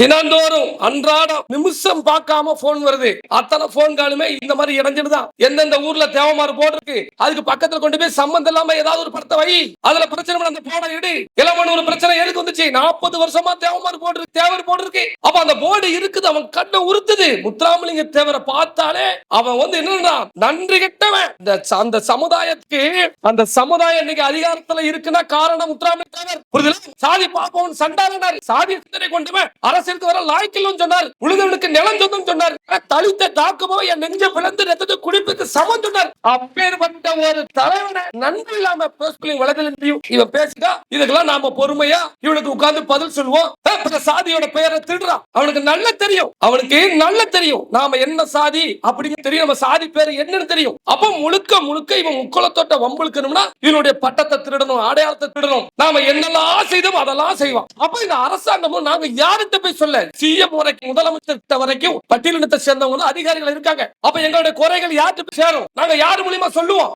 தினந்தோறும் அன்றாடம் நிமிஷம் பார்க்காம போன் வருது. அத்தனை போன் காலுமே இந்த மாதிரி இடைஞ்சிடுதான் எந்தெந்த ஊர்ல தேவமாறு போர்டு இருக்கு? அதுக்கு பக்கத்துல கொண்டு போய் சம்பந்தம் இல்லாம ஏதாவது ஒரு படத்தை வை. அதுல பிரச்சனை அந்த போர்டை இடு. இளமன் ஒரு பிரச்சனை எதுக்கு வந்துச்சு? நாற்பது வருஷமா தேவமாறு போர்டு இருக்கு தேவர் போர்டு இருக்கு. அப்ப அந்த போர்டு இருக்குது அவன் கண்ணை உறுத்துது. முத்துராமலிங்க தேவரை பார்த்தாலே அவன் வந்து என்னன்னா நன்றி கெட்டவன். இந்த அந்த சமுதாயத்துக்கு அந்த சமுதாயம் இன்னைக்கு அதிகாரத்துல இருக்குன்னா காரணம் முத்துராமலிங்க தேவர். புரிதல சாதி பாப்பவன் சண்டாளனார். சாதி சிந்தனை கொண்டவன். அரசியலுக்கு வர லாய்க்கில்லும் சொன்னார் உழுதவனுக்கு நிலம் சொந்தம் சொன்னார். தலித்த தாக்குமோ என் நெஞ்ச பிளந்து ரத்தத்தை குடிப்புக்கு சமம் சொன்னார். அப்பேற்பட்ட ஒரு தலைவனை நன்றி இல்லாம பேசுகிறீங்க வளர்ந்து இவன் பேசிட்டா இதுக்கெல்லாம் நாம பொறுமையா இவனுக்கு உட்கார்ந்து பதில் சொல்லுவோம். சாதியோட பெயரை திருடுறான் அவனுக்கு நல்ல தெரியும். அவனுக்கு நல்ல தெரியும்? நாம என்ன சாதி அப்படின்னு தெரியும். நம்ம சாதி பேரு என்னன்னு தெரியும். அப்ப முழுக்க முழுக்க இவன் முக்குளத்தோட்ட வம்புழுக்கணும்னா இவனுடைய பட்டத்தை திருடணும் அடையாளத்தை திருடணும். நாம என்னெல்லாம் செய்தோம் அதெல்லாம் செய்வான். அப்ப இந்த அரசாங்கமும் நாங்க யார்கிட்ட போய் சொல்ல சிஎம் வரைக்கும் முதலமைச்சர் வரைக்கும் பட்டியலினத்தை சேர்ந்தவங்க அதிகாரிகள் இருக்காங்க. அப்ப எங்களுடைய குறைகள் யார்கிட்ட சேரும்? நாங்க யார் மூலியமா சொல்லுவோம்?